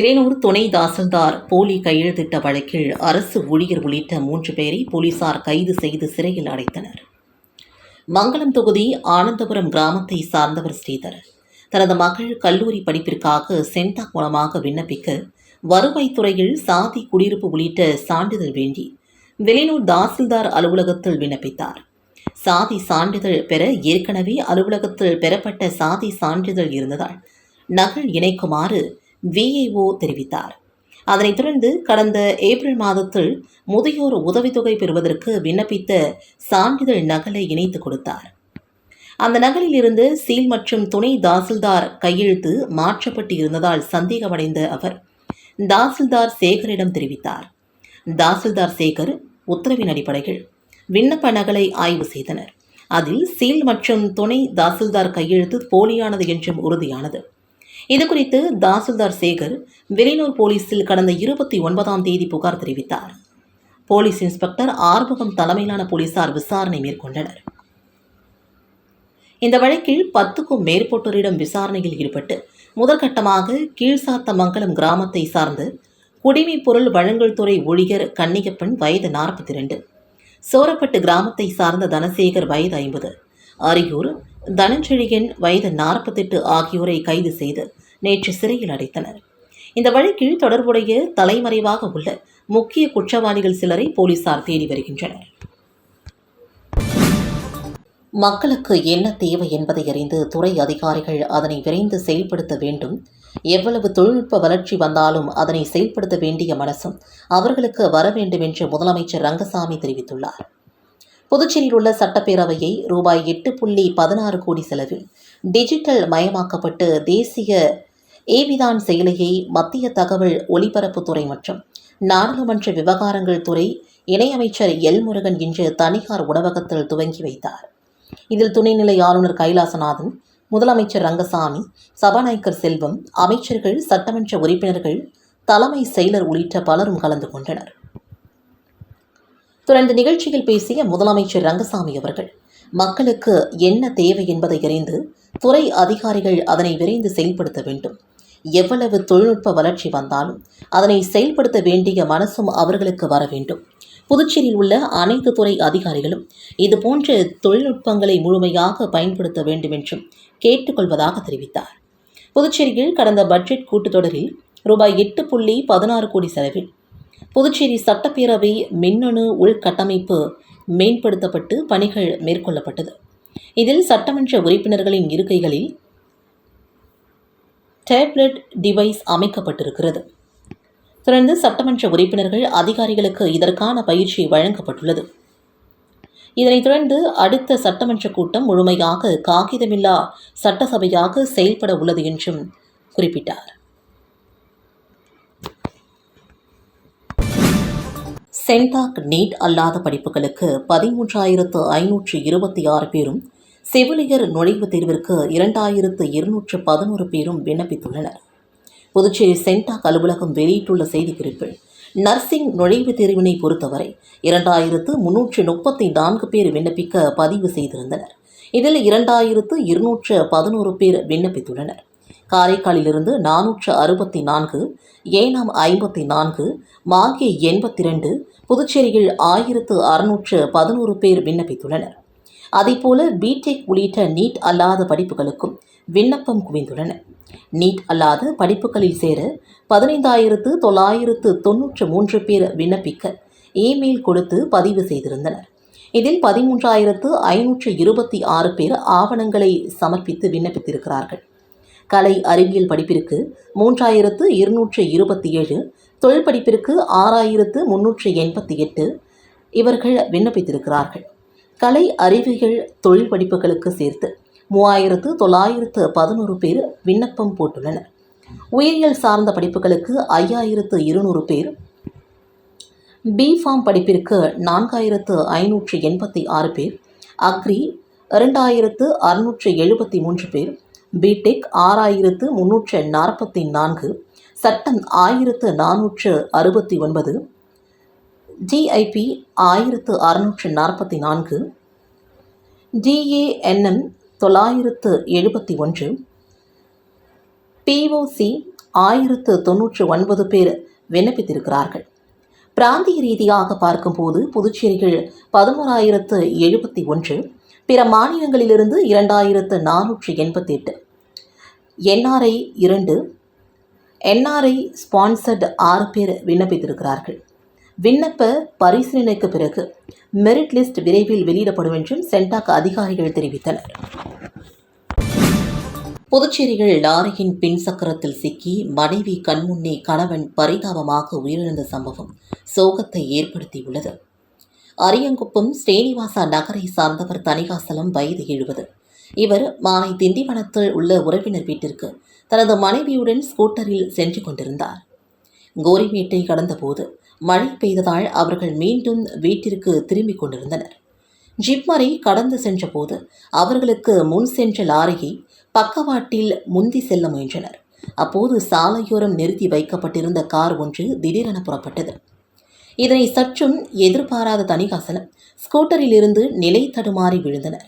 விரைனூர் துணை தாசில்தார் போலி கையெழுத்திட்ட வழக்கில் அரசு ஊழியர் உள்ளிட்ட மூன்று பேரை போலீசார் கைது செய்து சிறையில் அடைத்தனர். மங்களம் தொகுதி ஆனந்தபுரம் கிராமத்தை சார்ந்தவர் ஸ்ரீதர். தனது மகள் கல்லூரி படிப்பிற்காக சென்டாக் மூலமாக விண்ணப்பிக்க வருவாய்த்துறையில் சாதி குடியிருப்பு உள்ளிட்ட சான்றிதழ் வேண்டி வெளியூர் தாசில்தார் அலுவலகத்தில் விண்ணப்பித்தார். சாதி சான்றிதழ் பெற ஏற்கனவே அலுவலகத்தில் பெறப்பட்ட சாதி சான்றிதழ் இருந்ததால் நகல் இணைக்குமாறு விஏஓ தெரிவித்தார். அதனைத் தொடர்ந்து கடந்த ஏப்ரல் மாதத்தில் முதியோர் உதவித்தொகை பெறுவதற்கு விண்ணப்பித்த சான்றிதழ் நகலை இணைத்து கொடுத்தார். அந்த நகலில் இருந்து சீல் மற்றும் துணை தாசில்தார் கையெழுத்து மாற்றப்பட்டு இருந்ததால் சந்தேகமடைந்த அவர் தாசில்தார் சேகரிடம் தெரிவித்தார். தாசில்தார் சேகர் உத்தரவின் அடிப்படையில் விண்ணப்ப நகலை ஆய்வு செய்தனர். அதில் சீல் மற்றும் துணை தாசில்தார் கையெழுத்து போலியானது என்றும் உறுதியானது. இதுகுறித்து தாசில்தார் சேகர் வெளியூர் போலீஸில் கடந்த இருபத்தி ஒன்பதாம் தேதி புகார் தெரிவித்தார். போலீஸ் இன்ஸ்பெக்டர் ஆறுமுகம் தலைமையிலான போலீசார் விசாரணை மேற்கொண்டனர். இந்த வழக்கில் பத்துக்கும் மேற்பட்டோரிடம் விசாரணையில் ஈடுபட்டு முதற்கட்டமாக கீழ்சாத்தமங்கலம் கிராமத்தை சார்ந்து குடிமைப் பொருள் வழங்கல் துறை ஊழியர் கன்னிகப்பன் வயது நாற்பத்தி ரெண்டு சோரப்பட்டு கிராமத்தை சார்ந்த தனசேகர் வயது ஐம்பது அரியூர் தனஞ்செழியன் வயது நாற்பத்தெட்டு ஆகியோரை கைது செய்து நேற்று சிறையில் அடைத்தனர். இந்த வழக்கில் தொடர்புடைய தலைமறைவாக உள்ள முக்கிய குற்றவாளிகள் சிலரை போலீசார் தேடி வருகின்றனர். மக்களுக்கு என்ன தேவை என்பதை அறிந்து துறை அதிகாரிகள் அதனை விரைந்து செயல்படுத்த வேண்டும். எவ்வளவு தொழில்நுட்ப வளர்ச்சி வந்தாலும் அதனை செயல்படுத்த வேண்டிய மனசும் அவர்களுக்கு வர வேண்டும் என்று முதலமைச்சர் ரங்கசாமி தெரிவித்துள்ளார். புதுச்சேரியில் உள்ள சட்டப்பேரவையை ரூபாய் எட்டு புள்ளி பதினாறு கோடி செலவில் டிஜிட்டல் மயமாக்கப்பட்டு தேசிய ஏவிதான் செயலியை மத்திய தகவல் ஒலிபரப்புத்துறை மற்றும் நாடாளுமன்ற விவகாரங்கள் துறை இணையமைச்சர் எல் முருகன் இன்று தனியார் உணவகத்தில் துவங்கி வைத்தார். இதில் துணைநிலை ஆளுநர் கைலாசநாதன் முதலமைச்சர் ரங்கசாமி சபாநாயகர் செல்வம் அமைச்சர்கள் சட்டமன்ற உறுப்பினர்கள் தலைமை செயலர் உள்ளிட்ட பலரும் கலந்து கொண்டனர். தொடர்ந்து நிகழ்ச்சியில் பேசிய முதலமைச்சர் ரங்கசாமி அவர்கள் மக்களுக்கு என்ன தேவை என்பதை அறிந்து துறை அதிகாரிகள் அதனை விரைந்து செயல்படுத்த வேண்டும். எவ்வளவு தொழில்நுட்ப வளர்ச்சி வந்தாலும் அதனை செயல்படுத்த வேண்டிய மனசும் அவர்களுக்கு வர வேண்டும். புதுச்சேரியில் உள்ள அனைத்து துறை அதிகாரிகளும் இதுபோன்ற தொழில்நுட்பங்களை முழுமையாக பயன்படுத்த வேண்டும் என்றும் கேட்டுக்கொள்வதாக தெரிவித்தார். புதுச்சேரியில் கடந்த பட்ஜெட் கூட்டத்தொடரில் ரூபாய் எட்டு புள்ளி பதினாறு கோடி செலவில் புதுச்சேரி சட்டப்பேரவை மின்னணு உள்கட்டமைப்பு மேம்படுத்தப்பட்டு பணிகள் மேற்கொள்ளப்பட்டது. இதில் சட்டமன்ற உறுப்பினர்களின் இருக்கைகளில் டேப்லெட் டிவைஸ் அமைக்கப்பட்டிருக்கிறது. தொடர்ந்து சட்டமன்ற உறுப்பினர்கள் அதிகாரிகளுக்கு இதற்கான பயிற்சி வழங்கப்பட்டுள்ளது. இதனைத் தொடர்ந்து அடுத்த சட்டமன்ற கூட்டம் முழுமையாக காகிதமில்லா சட்டசபையாக செயல்பட உள்ளது என்றும் குறிப்பிட்டார். சென்டாக் நீட் அல்லாத படிப்புகளுக்கு பதிமூன்றாயிரத்து ஐநூற்று இருபத்தி ஆறு பேரும் செவிலியர் நுழைவுத் தேர்விற்கு இரண்டாயிரத்து இருநூற்று பதினோரு பேரும் விண்ணப்பித்துள்ளனர். புதுச்சேரி சென்டாக் அலுவலகம் வெளியிட்டுள்ள செய்திக்குறிப்பில் நர்சிங் நுழைவுத் தேர்வினை பொறுத்தவரை இரண்டாயிரத்து முன்னூற்று முப்பத்தி நான்கு பேர் விண்ணப்பிக்க பதிவு செய்திருந்தனர். இதில் இரண்டாயிரத்து இருநூற்று பதினோரு பேர் விண்ணப்பித்துள்ளனர். காரைக்காலிலிருந்து நானூற்று அறுபத்தி நான்கு ஏனாம் ஐம்பத்தி நான்கு மாகே எண்பத்தி ரெண்டு புதுச்சேரியில் ஆயிரத்து அறுநூற்று பதினோரு பேர் விண்ணப்பித்துள்ளனர். அதேபோல பிடெக் உள்ளிட்ட நீட் அல்லாத படிப்புகளுக்கும் விண்ணப்பம் குவிந்துள்ளன. நீட் அல்லாத படிப்புகளில் சேர பதினைந்தாயிரத்து தொள்ளாயிரத்து தொன்னூற்று மூன்று பேர் விண்ணப்பிக்க இமெயில் கொடுத்து பதிவு செய்திருந்தனர். இதில் பதிமூன்றாயிரத்து ஐநூற்று இருபத்தி ஆறு பேர் ஆவணங்களை சமர்ப்பித்து விண்ணப்பித்திருக்கிறார்கள். கலை அறிவியல் படிப்பிற்கு மூன்றாயிரத்து இருநூற்று இருபத்தி ஏழு தொழில் படிப்பிற்கு ஆறாயிரத்து முன்னூற்று எண்பத்தி எட்டு இவர்கள் விண்ணப்பித்திருக்கிறார்கள். கலை அறிவியல் தொழில் படிப்புகளுக்கு சேர்த்து மூவாயிரத்து தொள்ளாயிரத்து பதினோரு பேர் விண்ணப்பம் போட்டுள்ளனர். உயிரியல் சார்ந்த படிப்புகளுக்கு ஐயாயிரத்து இருநூறு பேர் பி ஃபார்ம் படிப்பிற்கு நான்காயிரத்து ஐநூற்று எண்பத்தி ஆறு பேர் அக்ரி இரண்டாயிரத்து அறுநூற்று எழுபத்தி மூன்று பேர் பிடெக் ஆறாயிரத்து முன்னூற்று நாற்பத்தி நான்கு சட்டம் ஆயிரத்து நானூற்று அறுபத்தி ஒன்பது ஜிஐபி ஆயிரத்து அறுநூற்று நாற்பத்தி நான்கு ஜிஏஎன்எம் தொள்ளாயிரத்து எழுபத்தி ஒன்று பிஓசி ஆயிரத்து தொன்னூற்று ஒன்பது பேர் விண்ணப்பித்திருக்கிறார்கள். பிராந்திய ரீதியாக பார்க்கும்போது புதுச்சேரியில் பதினோராயிரத்து எழுபத்தி ஒன்று பிற மாநிலங்களிலிருந்து இரண்டாயிரத்து நானூற்றி எண்பத்தி எட்டு என்ஆர்ஐ இரண்டு. என்ஆர்ஐ ஸ்பான்சர்டு ஆறு பேர் விண்ணப்பித்திருக்கிறார்கள். விண்ணப்ப பரிசீலனைக்கு பிறகு மெரிட் லிஸ்ட் விரைவில் வெளியிடப்படும் என்றும் சென்டாக் அதிகாரிகள் தெரிவித்தனர். புதுச்சேரியில் லாரியின் பின் சக்கரத்தில் சிக்கி மனைவி கண்முன்னே கணவன் பரிதாபமாக உயிரிழந்த சம்பவம் சோகத்தை ஏற்படுத்தியுள்ளது. அரியங்குப்பம் ஸ்ரீனிவாசா நகரை சார்ந்தவர் தணிகாசலம் வயது எழுபது. இவர் மாலை திண்டிவனத்தில் உள்ள உறவினர் வீட்டிற்கு தனது மனைவியுடன் ஸ்கூட்டரில் சென்று கொண்டிருந்தார். கோரிமேட்டை கடந்தபோது மழை பெய்ததால் அவர்கள் மீண்டும் வீட்டிற்கு திரும்பிக் கொண்டிருந்தனர். ஜிப்மரை கடந்து சென்றபோது அவர்களுக்கு முன் சென்ற லாரியை பக்கவாட்டில் முந்தி செல்ல முயன்றனர். அப்போது சாலையோரம் நிறுத்தி வைக்கப்பட்டிருந்த கார் ஒன்று திடீரென புறப்பட்டது. இதனை சற்றும் எதிர்பாராத தணிகாசலம் ஸ்கூட்டரில் இருந்து நிலை தடுமாறி விழுந்தனர்.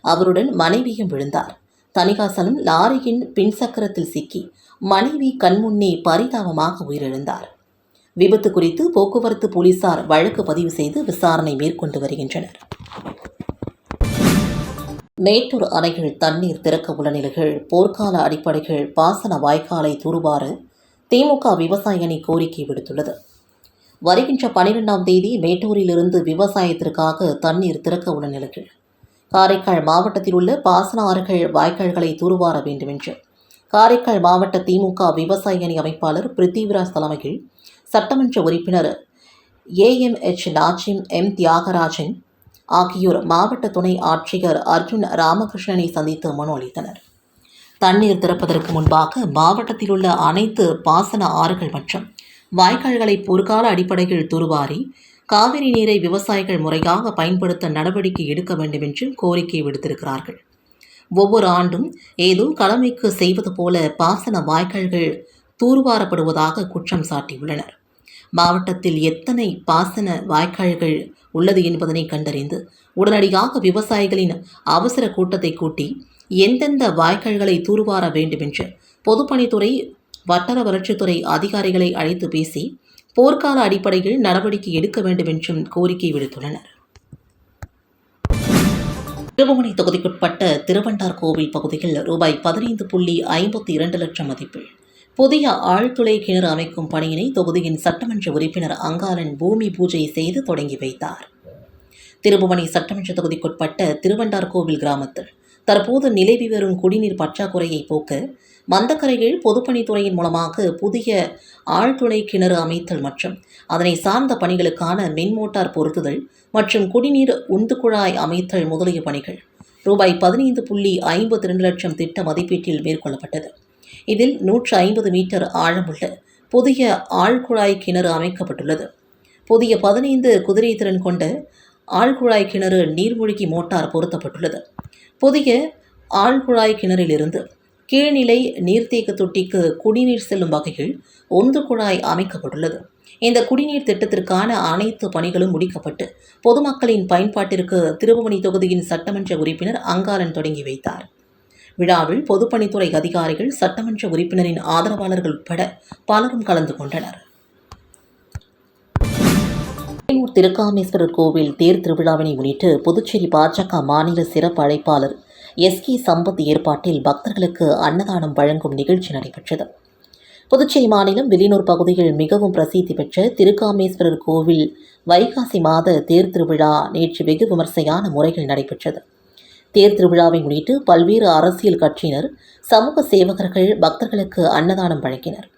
அவருடன் மனைவியும் விழுந்தார். தணிகாசலம் லாரியின் பின்சக்கரத்தில் சிக்கி மனைவி கண்முன்னே பரிதாபமாக உயிரிழந்தார். விபத்து குறித்து போக்குவரத்து போலீசார் வழக்கு பதிவு செய்து விசாரணை மேற்கொண்டு வருகின்றனர். மேட்டூர் அணைகள் தண்ணீர் திறக்க உள்ள நிலைகள் போர்க்கால அடிப்படைகள் பாசன வாய்க்காலை தூர்வார திமுக விவசாய அணி கோரிக்கை விடுத்துள்ளது. வருகின்ற பனிரெண்டாம் தேதி மேட்டூரிலிருந்து விவசாயத்திற்காக தண்ணீர் திறக்க உள்ள நிலையில். காரைக்கால் மாவட்டத்தில் உள்ள பாசன ஆறுகள் வாய்க்கால்களை தூர்வார வேண்டும் என்று காரைக்கால் மாவட்ட திமுக விவசாய அணி அமைப்பாளர் பிருத்திவிராஜ் தலைமையில் சட்டமன்ற உறுப்பினர் ஏஎம்ஹெச் நாச்சிம் எம் தியாகராஜன் ஆகியோர் மாவட்ட துணை ஆட்சியர் அர்ஜுன் ராமகிருஷ்ணனை சந்தித்து மனு அளித்தனர். தண்ணீர் திறப்பதற்கு முன்பாக மாவட்டத்தில் உள்ள அனைத்து பாசன ஆறுகள் மற்றும் வாய்க்கால்களை பொற்கால அடிப்படையில் துருவாரி காவிரி நீரை விவசாயிகள் முறையாக பயன்படுத்த நடவடிக்கை எடுக்க வேண்டும் கோரிக்கை விடுத்திருக்கிறார்கள். ஒவ்வொரு ஆண்டும் ஏதோ கடமைக்கு செய்வது போல பாசன வாய்க்கால்கள் தூர்வாரப்படுவதாக குற்றம் சாட்டியுள்ளனர். மாவட்டத்தில் எத்தனை பாசன வாய்க்கால்கள் உள்ளது என்பதனை கண்டறிந்து உடனடியாக விவசாயிகளின் அவசர கூட்டத்தை கூட்டி எந்தெந்த வாய்க்கால்களை தூர்வார வேண்டும் என்று பொதுப்பணித்துறை வட்டார வளர்ச்சித்துறை அதிகாரிகளை அழைத்து பேசி போர்க்கால அடிப்படையில் நடவடிக்கை எடுக்க வேண்டும் என்றும் கோரிக்கை விடுத்துள்ளனர். திருபுவனை தொகுதிக்குட்பட்ட திருவண்டார் கோவில் பகுதியில் ரூபாய் பதினைந்து புள்ளி ஐம்பத்தி இரண்டு லட்சம் மதிப்பில் புதிய ஆழ்துளை கிணறு அமைக்கும் பணியினை தொகுதியின் சட்டமன்ற உறுப்பினர் அங்காளன் பூமி பூஜை செய்து தொடங்கி வைத்தார். திருபுவனை சட்டமன்ற தொகுதிக்குட்பட்ட திருவண்டார் கோவில் கிராமத்தில் தற்போது நிலவி வரும் குடிநீர் பற்றாக்குறையை போக்க மந்தக்கரையில் பொதுப்பணித்துறையின் மூலமாக புதிய ஆழ்துளை கிணறு அமைத்தல் மற்றும் அதனை சார்ந்த பணிகளுக்கான மின்மோட்டார் பொருத்துதல் மற்றும் குடிநீர் உந்து குழாய் அமைத்தல் முதலிய பணிகள். ரூபாய் பதினைந்து புள்ளி ஐம்பத்தி ரெண்டு லட்சம் திட்ட மதிப்பீட்டில் மேற்கொள்ளப்பட்டது. இதில் நூற்று ஐம்பது மீட்டர் ஆழமுள்ள புதிய ஆழ்குழாய் கிணறு அமைக்கப்பட்டுள்ளது. புதிய பதினைந்து குதிரை திறன் கொண்ட ஆழ்குழாய் கிணறு நீர்மூழ்கி மோட்டார் பொருத்தப்பட்டுள்ளது. புதிய ஆழ்குழாய் கிணறிலிருந்து கீழ்நிலை நீர்த்தேக்க தொட்டிக்கு குடிநீர் செல்லும் வகையில் ஒன்று குழாய் அமைக்கப்பட்டுள்ளது. இந்த குடிநீர் திட்டத்திற்கான அனைத்து பணிகளும் முடிக்கப்பட்டு பொதுமக்களின் பயன்பாட்டிற்கு திருபுவனி தொகுதியின் சட்டமன்ற உறுப்பினர் அங்காளன் தொடங்கி வைத்தார். விழாவில் பொதுப்பணித்துறை அதிகாரிகள் சட்டமன்ற உறுப்பினரின் ஆதரவாளர்கள் உட்பட பலரும் கலந்து கொண்டனர். வேலூர் திருக்காமேஸ்வரர் கோவில் தேர் திருவிழாவினை முன்னிட்டு புதுச்சேரி பாஜக மாநில சிறப்பு அழைப்பாளர் எஸ்கி சம்பத் ஏற்பாட்டில் பக்தர்களுக்கு அன்னதானம் வழங்கும் நிகழ்ச்சி நடைபெற்றது. புதுச்சேரி மாநிலம் வில்லியனூர் பகுதியில் மிகவும் பிரசித்தி பெற்ற திருக்காமேஸ்வரர் கோவில் வைகாசி மாத தேர் திருவிழா நேற்று வெகு விமர்சையான முறையில் நடைபெற்றது. தேர் திருவிழாவை முன்னிட்டு பல்வேறு அரசியல் கட்சியினர் சமூக சேவகர்கள் பக்தர்களுக்கு அன்னதானம் வழங்கினர்.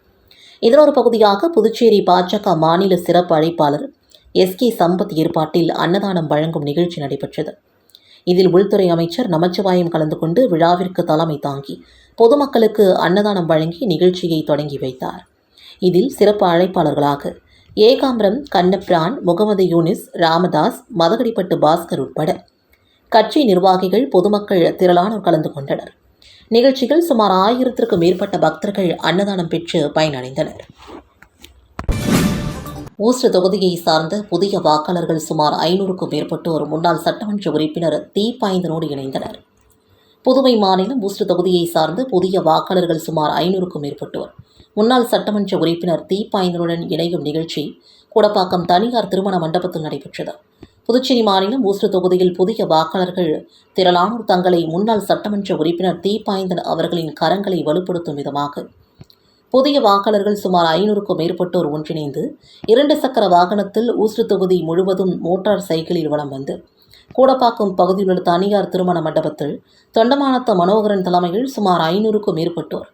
இதனொரு பகுதியாக புதுச்சேரி பாஜக மாநில சிறப்பு அழைப்பாளர் எஸ் கே சம்பத் ஏற்பாட்டில் அன்னதானம் வழங்கும் நிகழ்ச்சி நடைபெற்றது. இதில் உள்துறை அமைச்சர் நமச்சிவாயம் கலந்து கொண்டு விழாவிற்கு தலைமை தாங்கி பொதுமக்களுக்கு அன்னதானம் வழங்கி நிகழ்ச்சியை தொடங்கி வைத்தார். இதில் சிறப்பு அழைப்பாளர்களாக ஏகாம்பரம் கண்ணபிரான் முகமது யூனிஸ் ராமதாஸ் மதகடிப்பட்டு பாஸ்கர் உட்பட கட்சி நிர்வாகிகள் பொதுமக்கள் திரளானோர் கலந்து கொண்டனர். நிகழ்ச்சியில் சுமார் ஆயிரத்திற்கும் மேற்பட்ட பக்தர்கள் அன்னதானம் பெற்று பயனடைந்தனர். ஊஸ்ட் தொகுதியை சார்ந்த புதிய வாக்காளர்கள் சுமார் ஐநூறுக்கும் மேற்பட்டோர் முன்னாள் சட்டமன்ற உறுப்பினர் தீப்பாய்ந்தனோடு இணைந்தனர். புதுவை மாநிலம் ஊஸ்ட் தொகுதியை சார்ந்த புதிய வாக்காளர்கள் சுமார் ஐநூறுக்கும் மேற்பட்டோர் முன்னாள் சட்டமன்ற உறுப்பினர் தீப்பாய்ந்தனுடன் இணையும் நிகழ்ச்சி கூடப்பாக்கம் தனியார் திருமண மண்டபத்தில் நடைபெற்றது. புதுச்சேரி மாநிலம் ஊஸ்ட் தொகுதியில் புதிய வாக்காளர்கள் திரளானோர் தங்களை முன்னாள் சட்டமன்ற உறுப்பினர் தீப்பாய்ந்தன் அவர்களின் கரங்களை வலுப்படுத்தும் விதமாக புதிய வாக்காளர்கள் சுமார் ஐநூறுக்கும் மேற்பட்டோர் ஒன்றிணைந்து இரண்டு சக்கர வாகனத்தில் ஊசு தொகுதி முழுவதும் மோட்டார் சைக்கிளில் வலம் வந்து கூடப்பாக்கம் பகுதியில் உள்ள தனியார் திருமண மண்டபத்தில் தொண்டமானத்த மனோகரன் தலைமையில் சுமார் ஐநூறுக்கும் மேற்பட்டோர்.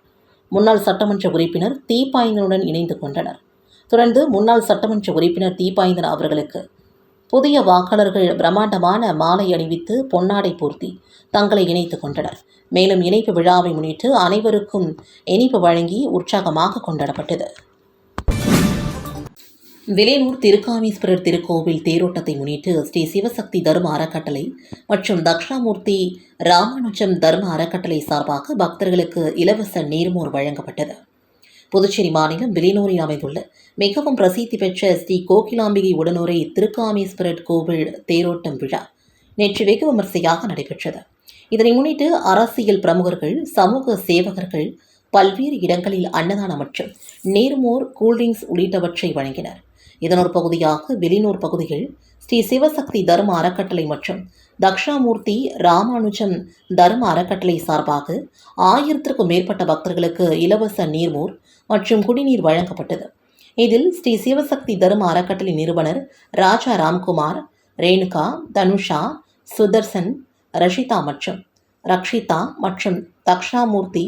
முன்னாள் சட்டமன்ற உறுப்பினர் தீப்பாய்ந்தனுடன் இணைந்து கொண்டனர். தொடர்ந்து முன்னாள் சட்டமன்ற உறுப்பினர் தீப்பாய்ந்தன் அவர்களுக்கு புதிய வாக்காளர்கள் பிரம்மாண்டமான மாலை அணிவித்து பொன்னாடை பூர்த்தி தங்களை இணைத்துக் கொண்டனர். மேலும் இணைப்பு விழாவை முன்னிட்டு அனைவருக்கும் இனிப்பு வழங்கி உற்சாகமாக கொண்டாடப்பட்டது. விலையூர் திருக்காமீஸ்வரர் திருக்கோவில் தேரோட்டத்தை முன்னிட்டு ஸ்ரீ சிவசக்தி தர்ம அறக்கட்டளை மற்றும் தக்ஷாமூர்த்தி ராமானுஜம் தர்ம அறக்கட்டளை சார்பாக பக்தர்களுக்கு இலவச நீர்மோர் வழங்கப்பட்டது. புதுச்சேரி மாநிலம் விலையூரில் அமைந்துள்ள மிகவும் பிரசித்தி பெற்ற ஸ்ரீ கோகிலாம்பிகை உடனுரை திருக்காமீஸ்வரர் கோவில் தேரோட்டம் விழா நேற்று வெகு விமர்சையாக நடைபெற்றது. இதனை முன்னிட்டு அரசியல் பிரமுகர்கள் சமூக சேவகர்கள் பல்வேறு இடங்களில் அன்னதானம் மற்றும் நீர்மோர் கூல்ட்ரிங்க்ஸ் உள்ளிட்டவற்றை வழங்கினர். இதனொரு பகுதியாக வெளிநூர் பகுதியில் ஸ்ரீ சிவசக்தி தர்ம அறக்கட்டளை மற்றும் தக்ஷாமூர்த்தி ராமானுஜம் தர்ம அறக்கட்டளை சார்பாக ஆயிரத்திற்கும் மேற்பட்ட பக்தர்களுக்கு இலவச நீர்மோர் மற்றும் குடிநீர் வழங்கப்பட்டது. இதில் ஸ்ரீ சிவசக்தி தர்ம அறக்கட்டளை நிறுவனர் ராஜா ராம்குமார் ரேணுகா தனுஷா சுதர்சன் ரஷிதா மற்றும் ரக்ஷிதா மற்றும் தக்ஷாமூர்த்தி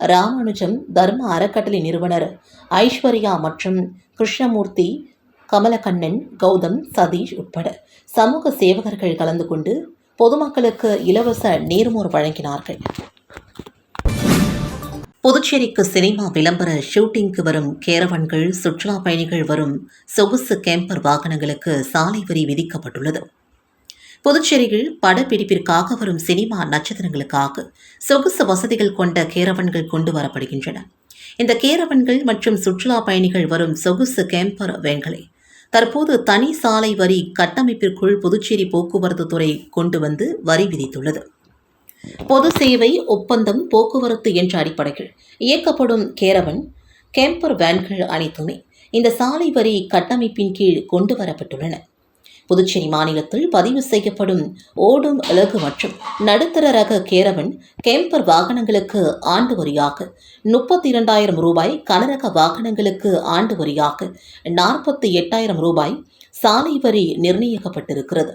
ராமானுஜம் தர்ம அறக்கட்டளை நிறுவனர் ஐஸ்வர்யா மற்றும் கிருஷ்ணமூர்த்தி கமலக்கண்ணன் கௌதம் சதீஷ் உட்பட சமூக சேவகர்கள் கலந்து கொண்டு பொதுமக்களுக்கு இலவச நீர்மோர் வழங்கினார்கள். புதுச்சேரிக்கு சினிமா விளம்பர ஷூட்டிங்க்கு வரும் கேரவன்கள் சுற்றுலா பயணிகள் வரும் சொகுசு கேம்பர் வாகனங்களுக்கு சாலை வரி விதிக்கப்பட்டுள்ளது. புதுச்சேரியில் படப்பிடிப்பிற்காக வரும் சினிமா நட்சத்திரங்களுக்காக சொகுசு வசதிகள் கொண்ட கேரவன்கள் கொண்டு வரப்படுகின்றன. இந்த கேரவன்கள் மற்றும் சுற்றுலா பயணிகள் வரும் சொகுசு கேம்பர் வேன்களை தற்போது தனி சாலை வரி கட்டமைப்பிற்குள் புதுச்சேரி போக்குவரத்து துறை கொண்டு வந்து வரி விதித்துள்ளது. பொது சேவை ஒப்பந்தம் போக்குவரத்து என்ற அடிப்படையில் இயக்கப்படும் கேரவன் கேம்பர் வேன்கள் அனைத்துமே இந்த சாலை வரி கட்டமைப்பின் கீழ் கொண்டு வரப்பட்டுள்ளன. புதுச்சேரி மாநிலத்தில் பதிவு செய்யப்படும் ஓடும் இலகு மற்றும் நடுத்தர ரக கேரவன் கேம்பர் வாகனங்களுக்கு ஆண்டு வரியாக முப்பத்தி இரண்டாயிரம் ரூபாய் கனரக வாகனங்களுக்கு ஆண்டு வரியாக நாற்பத்தி எட்டாயிரம் ரூபாய் சாலை வரி நிர்ணயிக்கப்பட்டிருக்கிறது.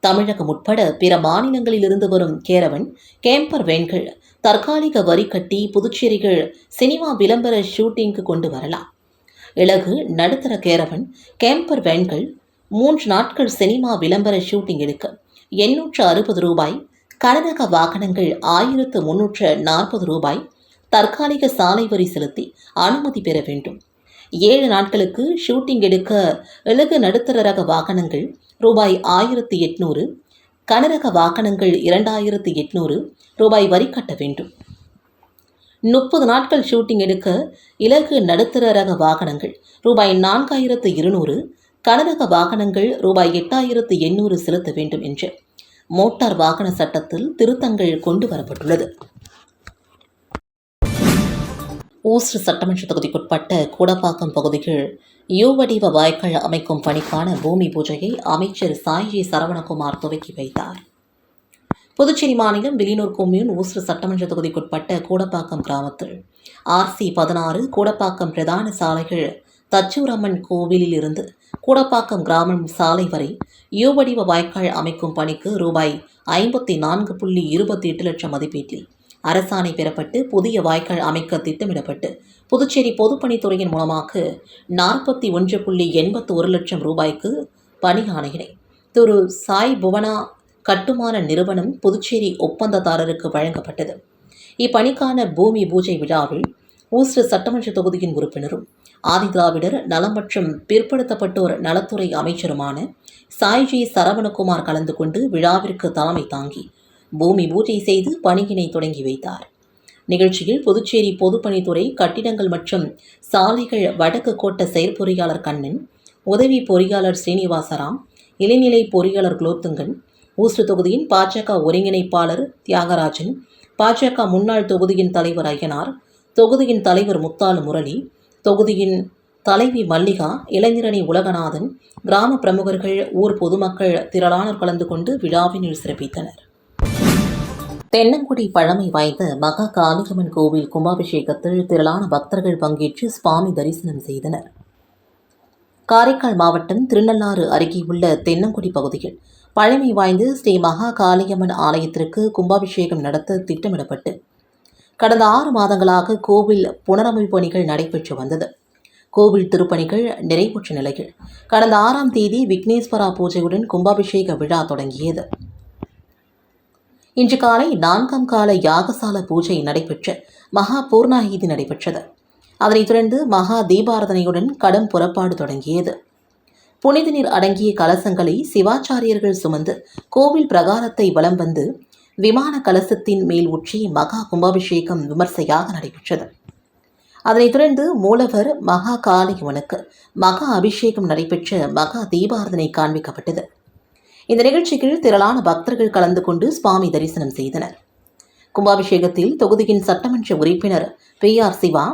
தமிழகம் உட்பட பிற மாநிலங்களிலிருந்து வரும் கேரவன் கேம்பர் வேன்கள் தற்காலிக வரி கட்டி புதுச்சேரிகள் சினிமா விளம்பர ஷூட்டிங்க்கு கொண்டு வரலாம். இலகு நடுத்தர கேரவன் கேம்பர் வேன்கள் மூன்று நாட்கள் சினிமா விளம்பர ஷூட்டிங் எடுக்க எண்ணூற்று அறுபது ரூபாய் கனரக வாகனங்கள் ஆயிரத்து முன்னூற்று நாற்பது ரூபாய் தற்காலிக சாலை வரி செலுத்தி அனுமதி பெற வேண்டும். ஏழு நாட்களுக்கு ஷூட்டிங் எடுக்க இலகு நடுத்தர ரக வாகனங்கள் ரூபாய் ஆயிரத்து எட்நூறு கனரக வாகனங்கள் இரண்டாயிரத்து எட்நூறு ரூபாய் வரி கட்ட வேண்டும். முப்பது நாட்கள் ஷூட்டிங் எடுக்க இலகு நடுத்தர ரக வாகனங்கள் ரூபாய் நான்காயிரத்து இருநூறு கனரக வாகனங்கள் ரூபாய் எட்டாயிரத்து எண்ணூறு செலுத்த வேண்டும் என்று மோட்டார் வாகன சட்டத்தில் திருத்தங்கள் கொண்டு வரப்பட்டுள்ளது. ஊஸ்ட் சட்டமன்ற தொகுதிக்குட்பட்ட கூடப்பாக்கம் பகுதியில் யூ வடிவ வாய்க்கால் அமைக்கும் பணிக்கான பூமி பூஜையை அமைச்சர் சாய்ஜி சரவணகுமார் துவக்கி வைத்தார். புதுச்சேரி மாநிலம் விலினூர் கொம்யூன் ஊஸ்ட் சட்டமன்ற தொகுதிக்குட்பட்ட கூடப்பாக்கம் கிராமத்தில் ஆர்சி பதினாறு கூடப்பாக்கம் பிரதான சாலைகள் தச்சூரம்மன் கோவிலில் இருந்து கூடப்பாக்கம் கிராமம் சாலை வரை யூ வடிவ வாய்க்கால் அமைக்கும் பணிக்கு ரூபாய் ஐம்பத்தி நான்கு புள்ளி இருபத்தி எட்டு லட்சம் மதிப்பீட்டில் அரசாணை பெறப்பட்டு புதிய வாய்க்கால் அமைக்க திட்டமிடப்பட்டு புதுச்சேரி பொதுப்பணித்துறையின் மூலமாக நாற்பத்தி ஒன்று புள்ளி எண்பத்து ஒரு லட்சம் ரூபாய்க்கு பணி ஆணையினை திரு. சாய் புவனா கட்டுமான நிறுவனம் புதுச்சேரி ஒப்பந்ததாரருக்கு வழங்கப்பட்டது. இப்பணிக்கான பூமி பூஜை விழாவில் ஊஸ்ட் சட்டமன்ற தொகுதியின் உறுப்பினரும் ஆதிதிராவிடர் நலம் மற்றும் பிற்படுத்தப்பட்டோர் நலத்துறை அமைச்சருமான சாய்ஜி சரவணகுமார் கலந்து கொண்டு விழாவிற்கு தலைமை தாங்கி பூமி பூஜை செய்து பணியினை தொடங்கி வைத்தார். நிகழ்ச்சியில் புதுச்சேரி பொதுப்பணித்துறை கட்டிடங்கள் மற்றும் சாலைகள் வடக்கு கோட்ட செயற்பொறியாளர் கண்ணன் உதவி பொறியாளர் ஸ்ரீனிவாசராம் இளைநிலை பொறியாளர் குலோத்துங்கன் ஊஸ்ட் தொகுதியின் பாஜக ஒருங்கிணைப்பாளர் தியாகராஜன் பாஜக முன்னாள் தொகுதியின் தலைவர் ஐயனார் தொகுதியின் தலைவர் முத்தாலு முரளி தொகுதியின் தலைவி மல்லிகா இளைஞரணி உலகநாதன் கிராம பிரமுகர்கள் ஊர் பொதுமக்கள் திரளானோர் கலந்து கொண்டு விழாவினில் சிறப்பித்தனர். தென்னங்குடி பழமை வாய்ந்த மகா காளிகம்மன் கோவில் கும்பாபிஷேகத்தில் திரளான பக்தர்கள் பங்கேற்று சுவாமி தரிசனம் செய்தனர். காரைக்கால் மாவட்டம் திருநள்ளாறு அருகே உள்ள தென்னங்குடி பகுதியில் பழமை வாய்ந்த ஸ்ரீ மகா காளியம்மன் ஆலயத்திற்கு கும்பாபிஷேகம் நடத்த திட்டமிடப்பட்டு கடந்த ஆறு மாதங்களாக கோவில் புனரமைப்பு பணிகள் நடைபெற்று வந்தது. கோவில் திருப்பணிகள் நிறைவுற்ற நிலையில். கடந்த ஆறாம் தேதி விக்னேஸ்வரா பூஜையுடன் கும்பாபிஷேக விழா தொடங்கியது. இன்று காலை நான்காம் கால யாகசால பூஜை நடைபெற்று மகா பூர்ணாகிதி நடைபெற்றது. அதனைத் தொடர்ந்து மகா தீபாரதனையுடன் கடும் புறப்பாடு தொடங்கியது. புனித நீர் அடங்கிய கலசங்களை சிவாச்சாரியர்கள் சுமந்து கோவில் பிரகாரத்தை வலம் வந்து விமான கலசத்தின் மேல் ஊற்றி மகா கும்பாபிஷேகம் விமர்சையாக நடைபெற்றது. அதனைத் தொடர்ந்து மூலவர் மகா காளியவனுக்கு மகா அபிஷேகம் நடைபெற்ற மகா தீபாரதனை காண்பிக்கப்பட்டது. இந்த நிகழ்ச்சியில் திரளான பக்தர்கள் கலந்து கொண்டு சுவாமி தரிசனம் செய்தனர். கும்பாபிஷேகத்தில் தொகுதியின் சட்டமன்ற உறுப்பினர் பி ஆர் சிவா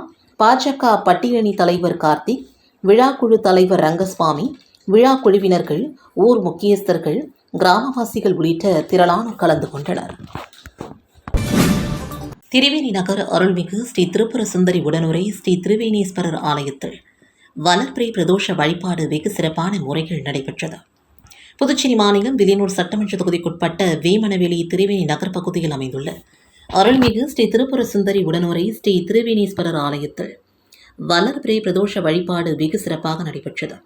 பாஜக பட்டியலணி தலைவர் கார்த்திக் விழாக்குழு தலைவர் ரங்கசுவாமி விழா குழுவினர்கள் ஊர் முக்கியஸ்தர்கள் கிராமவாசிகள் உள்ளிட்ட திரளான கலந்து கொண்டனர். திரிவேணி நகர் அருள்மிகு ஸ்ரீ திருப்புர சுந்தரி உடனுரை ஸ்ரீ திருவேணீஸ்வரர் ஆலயத்தில் வளர்பிரை பிரதோஷ வழிபாடு வெகு சிறப்பான முறையில் நடைபெற்றது. புதுச்சேரி மாநிலம் வில்லியனூர் சட்டமன்ற தொகுதிக்குட்பட்ட வேமனவெளி திருவேணி நகர் பகுதியில் அமைந்துள்ள அருள்மிகு ஸ்ரீ திருப்புர சுந்தரி உடனுரை ஸ்ரீ திருவேணீஸ்வரர் ஆலயத்தில் வளர்பிரை பிரதோஷ வழிபாடு வெகு சிறப்பாக நடைபெற்றது.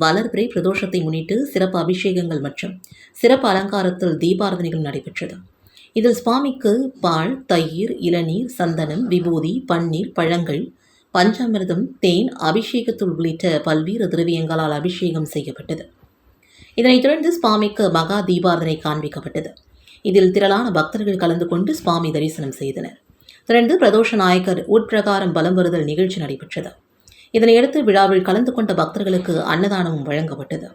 வளர்பிறை பிரதோஷத்தை முன்னிட்டு சிறப்பு அபிஷேகங்கள் மற்றும் சிறப்பு அலங்காரத்தில் தீபாரதனைகள் நடைபெற்றது. இதில் சுவாமிக்கு பால் தயிர் இளநீர் சந்தனம் விபூதி பன்னீர் பழங்கள் பஞ்சாமிர்தம் தேன் அபிஷேகத்தூள் உள்ளிட்ட பல்வேறு திரவியங்களால் அபிஷேகம் செய்யப்பட்டது. இதனைத் தொடர்ந்து சுவாமிக்கு மகா தீபாரதனை காண்பிக்கப்பட்டது. இதில் திரளான பக்தர்கள் கலந்து கொண்டு சுவாமி தரிசனம் செய்தனர். தொடர்ந்து பிரதோஷ நாயக்கர் உட்பிரகாரம் பலம் வருதல் நிகழ்ச்சி நடைபெற்றது. இதனையடுத்து விழாவில் கலந்து கொண்ட பக்தர்களுக்கு அன்னதானமும் வழங்கப்பட்டது.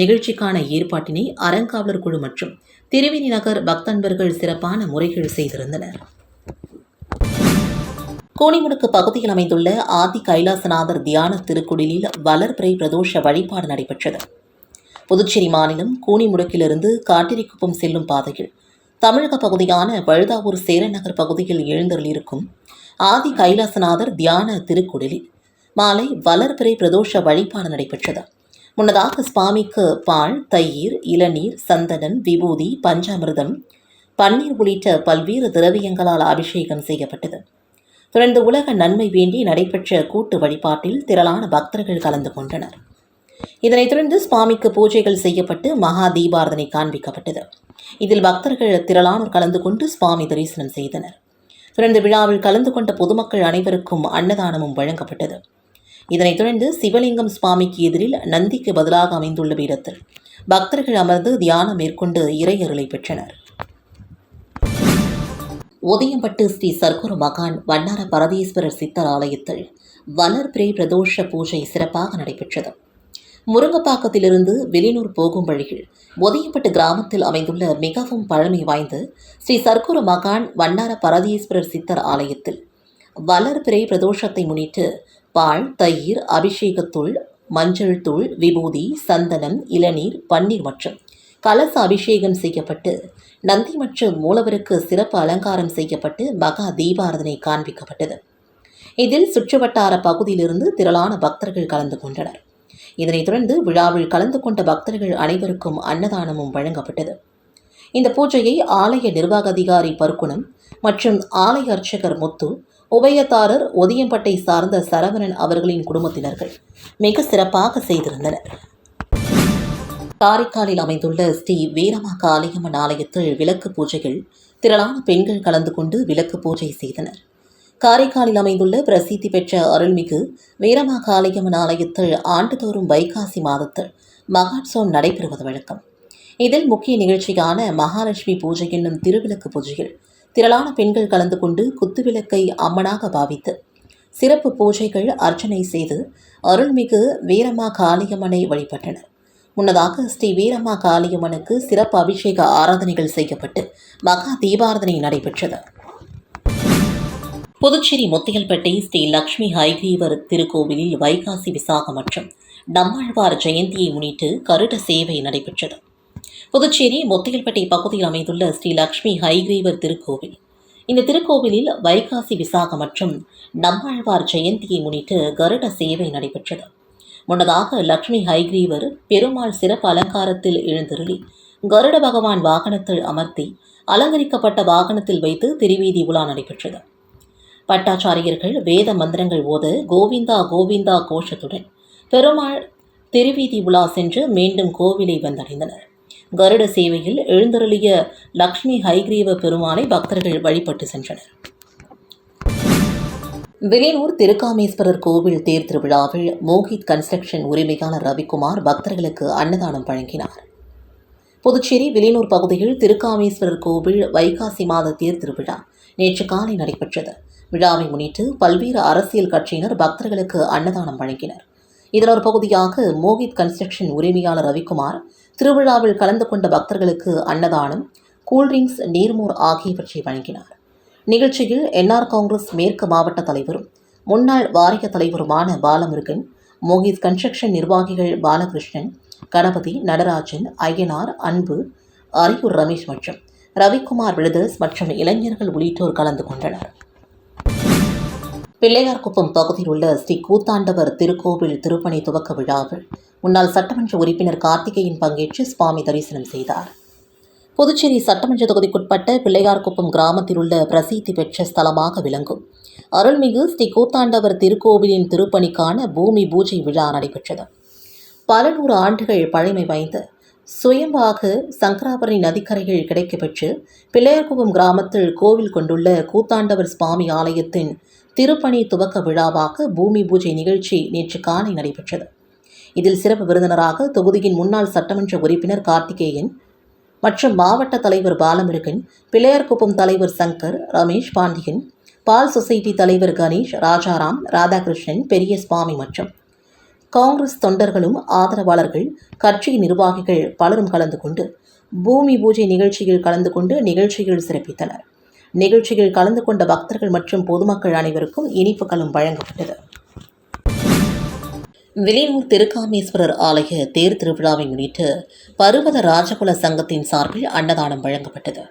நிகழ்ச்சிக்கான ஏற்பாட்டினை அறங்காவலர் குழு மற்றும் திருவேணி நகர் பக்தன்பர்கள் சிறப்பான முறைகள் செய்திருந்தனர். கோணிமுடுக்கு பகுதியில் அமைந்துள்ள ஆதி கைலாசநாதர் தியான திருக்குடிலில் வளர்பிறை பிரதோஷ வழிபாடு நடைபெற்றது. புதுச்சேரி மாநிலம் கூனிமுடுக்கிலிருந்து காட்டிரிக்குப்பம் செல்லும் பாதையில் தமிழக பகுதியான வழுதாவூர் சேரநகர் பகுதியில் எழுந்தருளிருக்கும் ஆதி கைலாசநாதர் தியான திருக்குடலில் மாலை வளர்பிறை பிரதோஷ வழிபாடு நடைபெற்றது. முன்னதாக சுவாமிக்கு பால் தயிர் இளநீர் சந்தனம் விபூதி பஞ்சாமிர்தம் பன்னீர் உள்ளிட்ட பல்வேறு திரவியங்களால் அபிஷேகம் செய்யப்பட்டது. தொடர்ந்து உலக நன்மை வேண்டி நடைபெற்ற கூட்டு வழிபாட்டில் திரளான பக்தர்கள் கலந்து கொண்டனர். இதனைத் தொடர்ந்து சுவாமிக்கு பூஜைகள் செய்யப்பட்டு மகா தீபாரதனை காண்பிக்கப்பட்டது. இதில் பக்தர்கள் திரளானோர் கலந்து கொண்டு சுவாமி தரிசனம் செய்தனர். தொடர்ந்து விழாவில் கலந்து கொண்ட பொதுமக்கள் அனைவருக்கும் அன்னதானமும் வழங்கப்பட்டது. இதனைத் தொடர்ந்து சிவலிங்கம் சுவாமிக்கு எதிரில் நந்திக்கு பதிலாக அமைந்துள்ள பீடத்தில் பக்தர்கள் அமர்ந்து தியானம் மேற்கொண்டு இறையருளை பெற்றனர். உதயம்பட்டு ஸ்ரீ சர்க்குரு மகான் வண்ணார பரதீஸ்வரர் சித்தர் ஆலயத்தில் வளர்பிறை பிரதோஷ பூஜை சிறப்பாக நடைபெற்றது. முருங்கப்பாக்கத்திலிருந்து வெளியூர் போகும் வழியில் உதயப்பட்டு கிராமத்தில் அமைந்துள்ள மிகவும் பழமை வாய்ந்த ஸ்ரீ சர்க்குரு மகான் வண்ணார பரதீஸ்வரர் சித்தர் ஆலயத்தில் வளர்பிறை பிரதோஷத்தை முன்னிட்டு பால் தயிர் அபிஷேகத்தூள் மஞ்சள் தூள் விபூதி சந்தனம் இளநீர் பன்னீர் மற்றும் கலச அபிஷேகம் செய்யப்பட்டு நந்தி மற்றும் மூலவருக்கு சிறப்பு அலங்காரம் செய்யப்பட்டு மகா தீபாரதனை காண்பிக்கப்பட்டது. இதில் சுற்றுவட்டார பகுதியிலிருந்து திரளான பக்தர்கள் கலந்து கொண்டனர். இதனைத் தொடர்ந்து விழாவில் கலந்து கொண்ட பக்தர்கள் அனைவருக்கும் அன்னதானமும் வழங்கப்பட்டது. இந்த பூஜையை ஆலய நிர்வாக அதிகாரி பருக்குணம் மற்றும் ஆலய அர்ச்சகர் முத்து உபயதாரர் ஒதியம்பட்டை சார்ந்த சரவணன் அவர்களின் குடும்பத்தினர்கள் மிக சிறப்பாக செய்திருந்தனர். காரைக்காலில் அமைந்துள்ள ஸ்ரீ வீரமா காளியம்மன் ஆலயத்தில் விளக்கு பூஜைகள் திரளான பெண்கள் கலந்து கொண்டு விளக்கு பூஜை செய்தனர். காரைக்காலில் அமைந்துள்ள பிரசித்தி பெற்ற அருள்மிகு வீரமா காளியம்மன் ஆலயத்தில் ஆண்டுதோறும் வைகாசி மாதத்தில் மகாட்சோம் நடைபெறுவது வழக்கம். இதில் முக்கிய நிகழ்ச்சியான மகாலட்சுமி பூஜை என்னும் திருவிளக்கு பூஜையில் திரளான பெண்கள் கலந்து கொண்டு குத்துவிளக்கை அம்மனாக பாவித்து சிறப்பு பூஜைகள் அர்ச்சனை செய்து அருள்மிகு வீரமா காளியம்மனை வழிபட்டனர். முன்னதாக ஸ்ரீ வீரம்மா காளியம்மனுக்கு சிறப்பு அபிஷேக ஆராதனைகள் செய்யப்பட்டு மகா தீபாரதனை நடைபெற்றது. புதுச்சேரி முத்தியல்பேட்டை ஸ்ரீ லக்ஷ்மி ஹைகிரீவர் திருக்கோவிலில் வைகாசி விசாகம் மற்றும் நம்மாழ்வார் ஜெயந்தியை முன்னிட்டு கருட சேவை நடைபெற்றது. புதுச்சேரி முத்தியல்பேட்டை பகுதியில் அமைந்துள்ள ஸ்ரீ லக்ஷ்மி ஹைகிரீவர் திருக்கோவில். இந்த திருக்கோவிலில் வைகாசி விசாகம் மற்றும் நம்மாழ்வார் ஜெயந்தியை முன்னிட்டு கருட சேவை நடைபெற்றது. முன்னதாக லக்ஷ்மி ஹைகிரீவர் பெருமாள் சிறப்பு அலங்காரத்தில் எழுந்தருளி கருட பகவான் வாகனத்தில் அமர்த்தி அலங்கரிக்கப்பட்ட வாகனத்தில் வைத்து திருவீதி உலா நடைபெற்றது. பட்டாச்சாரியர்கள் வேத மந்திரங்கள் ஓத கோவிந்தா கோவிந்தா கோஷத்துடன் பெருமாள் திருவீதி உலா சென்று மீண்டும் கோவிலை வந்தடைந்தனர். கருட சேவையில் எழுந்தருளிய லக்ஷ்மி ஹைகிரீவ பெருமானை பக்தர்கள் வழிபட்டு சென்றனர். வெளியூர் திருக்காமேஸ்வரர் கோவில் தேர் திருவிழாவில் மோஹித் கன்ஸ்ட்ரக்ஷன் உரிமையாளர் ரவிக்குமார் பக்தர்களுக்கு அன்னதானம் வழங்கினார். புதுச்சேரி வெளியூர் பகுதியில் திருக்காமேஸ்வரர் கோவில் வைகாசி மாத தேர் திருவிழா நேற்று காலை நடைபெற்றது. விழாவை முன்னிட்டு பல்வேறு அரசியல் கட்சியினர் பக்தர்களுக்கு அன்னதானம் வழங்கினர். இதன் ஒரு பகுதியாக மோகித் கன்ஸ்ட்ரக்ஷன் உரிமையாளர் ரவிக்குமார் திருவிழாவில் கலந்து கொண்ட பக்தர்களுக்கு அன்னதானம் கூல்ட்ரிங்க்ஸ் நீர்மோர் ஆகியவற்றை வழங்கினார். நிகழ்ச்சியில் என்ஆர் காங்கிரஸ் மேற்கு மாவட்ட தலைவரும் முன்னாள் வாரிய தலைவருமான பாலமுருகன் மோகித் கன்ஸ்ட்ரக்ஷன் நிர்வாகிகள் பாலகிருஷ்ணன் கணபதி நடராஜன் ஐயனார் அன்பு அரியூர் ரமேஷ் மற்றும் ரவிக்குமார் விழுதஸ் மற்றும் இளைஞர்கள் உள்ளிட்டோர் கலந்து கொண்டனர். பிள்ளையார்குப்பம் பகுதியில் உள்ள ஸ்ரீ கூத்தாண்டவர் திருக்கோவில் திருப்பணி துவக்க விழாவில் முன்னாள் சட்டமன்ற உறுப்பினர் கார்த்திகேயன் பங்கேற்று சுவாமி தரிசனம் செய்தார். புதுச்சேரி சட்டமன்ற தொகுதிக்குட்பட்ட பிள்ளையார்குப்பம் கிராமத்தில் உள்ள பிரசித்தி பெற்ற ஸ்தலமாக விளங்கும். அருள்மிகு ஸ்ரீ கூத்தாண்டவர் திருக்கோவிலின் திருப்பணிக்கான பூமி பூஜை விழா நடைபெற்றது. பல நூறு ஆண்டுகள் பழமை வாய்ந்த சுயம்பாக சங்கராபரணி நதிக்கரையில் கிடைக்கப்பெற்று பிள்ளையார்குப்பம் கிராமத்தில் கோவில் கொண்டுள்ள கூத்தாண்டவர் சுவாமி ஆலயத்தின் திருப்பணி துவக்க விழாவாக பூமி பூஜை நிகழ்ச்சி நேற்று காலை நடைபெற்றது. இதில் சிறப்பு விருந்தினராக தொகுதியின் முன்னாள் சட்டமன்ற உறுப்பினர் கார்த்திகேயன் மற்றும் மாவட்ட தலைவர் பாலமுருகன் பிள்ளையார்குப்பம் தலைவர் சங்கர் ரமேஷ் பாண்டியன் பால் சொசைட்டி தலைவர் கணேஷ் ராஜாராம் ராதாகிருஷ்ணன் பெரியசுவாமி மற்றும் காங்கிரஸ் தொண்டர்களும் ஆதரவாளர்கள் கட்சி நிர்வாகிகள் பலரும் கலந்து கொண்டு பூமி பூஜை நிகழ்ச்சியில் கலந்து கொண்டு நிகழ்ச்சியில் சிறப்பித்தனர். நிகழ்ச்சியில் கலந்து கொண்ட பக்தர்கள் மற்றும் பொதுமக்கள் அனைவருக்கும் இனிப்புகளும் வழங்கப்பட்டது. வெளியூர் திருக்காமேஸ்வரர் ஆலய தேர் திருவிழாவை முன்னிட்டு பருவத ராஜகுல சங்கத்தின் சார்பில் அன்னதானம் வழங்கப்பட்டது.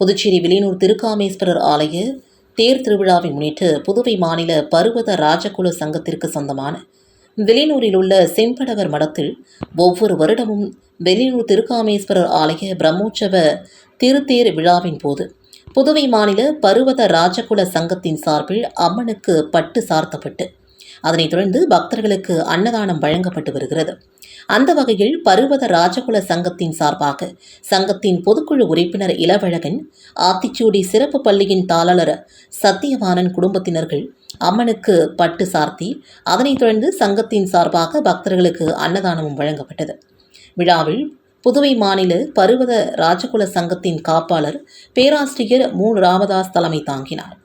புதுச்சேரி வெளியூர் திருக்காமேஸ்வரர் ஆலய தேர் திருவிழாவை முன்னிட்டு புதுவை மாநில பருவத ராஜகுல சங்கத்திற்கு சொந்தமான வெளியூரில் உள்ள செம்படவர் மடத்தில் ஒவ்வொரு வருடமும் வெளியூர் திருக்காமேஸ்வரர் ஆலய பிரம்மோற்சவ திருத்தேர் விழாவின் போது புதுவை மாநில பருவத ராஜகுல சங்கத்தின் சார்பில் அம்மனுக்கு பட்டு சார்த்தப்பட்டு அதனைத் தொடர்ந்து பக்தர்களுக்கு அன்னதானம் வழங்கப்பட்டு வருகிறது. அந்த வகையில் பருவத ராஜகுல சங்கத்தின் சார்பாக சங்கத்தின் பொதுக்குழு உறுப்பினர் இளவழகன் ஆத்திச்சூடி சிறப்பு பள்ளியின் தாளர் சத்தியவானன் குடும்பத்தினர்கள் அம்மனுக்கு பட்டு சார்த்தி அதனைத் தொடர்ந்து சங்கத்தின் சார்பாக பக்தர்களுக்கு அன்னதானமும் வழங்கப்பட்டது. விழாவில் புதுவை மாநில பருவத ராஜகுல சங்கத்தின் காப்பாளர் பேராசிரியர் மு. ராமதாஸ் தலைமை தாங்கினார்.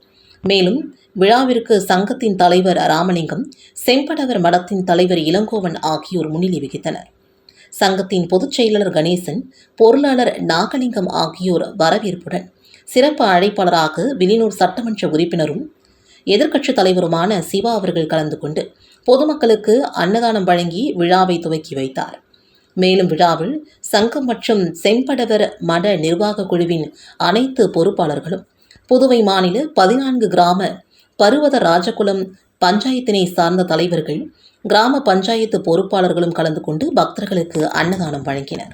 மேலும் விழாவிற்கு சங்கத்தின் தலைவர் ராமலிங்கம் செம்படவர் மடத்தின் தலைவர் இளங்கோவன் ஆகியோர் முன்னிலை வகித்தனர். சங்கத்தின் பொதுச் செயலாளர் கணேசன் பொருளாளர் நாகலிங்கம் ஆகியோர் வரவேற்புடன் சிறப்பு அழைப்பாளராக வெளியூர் சட்டமன்ற உறுப்பினரும் எதிர்க்கட்சித் தலைவருமான சிவா அவர்கள் கலந்து கொண்டு பொதுமக்களுக்கு அன்னதானம் வழங்கி விழாவை துவக்கி வைத்தார். மேலும் விழாவில் சங்கம் மற்றும் செம்படவர் மட நிர்வாக குழுவின் அனைத்து பொறுப்பாளர்களும் புதுவை மாநில பதினான்கு கிராம பருவத ராஜகுலம் பஞ்சாயத்தினை சார்ந்த தலைவர்கள் கிராம பஞ்சாயத்து பொறுப்பாளர்களும் கலந்து கொண்டு பக்தர்களுக்கு அன்னதானம் வழங்கினர்.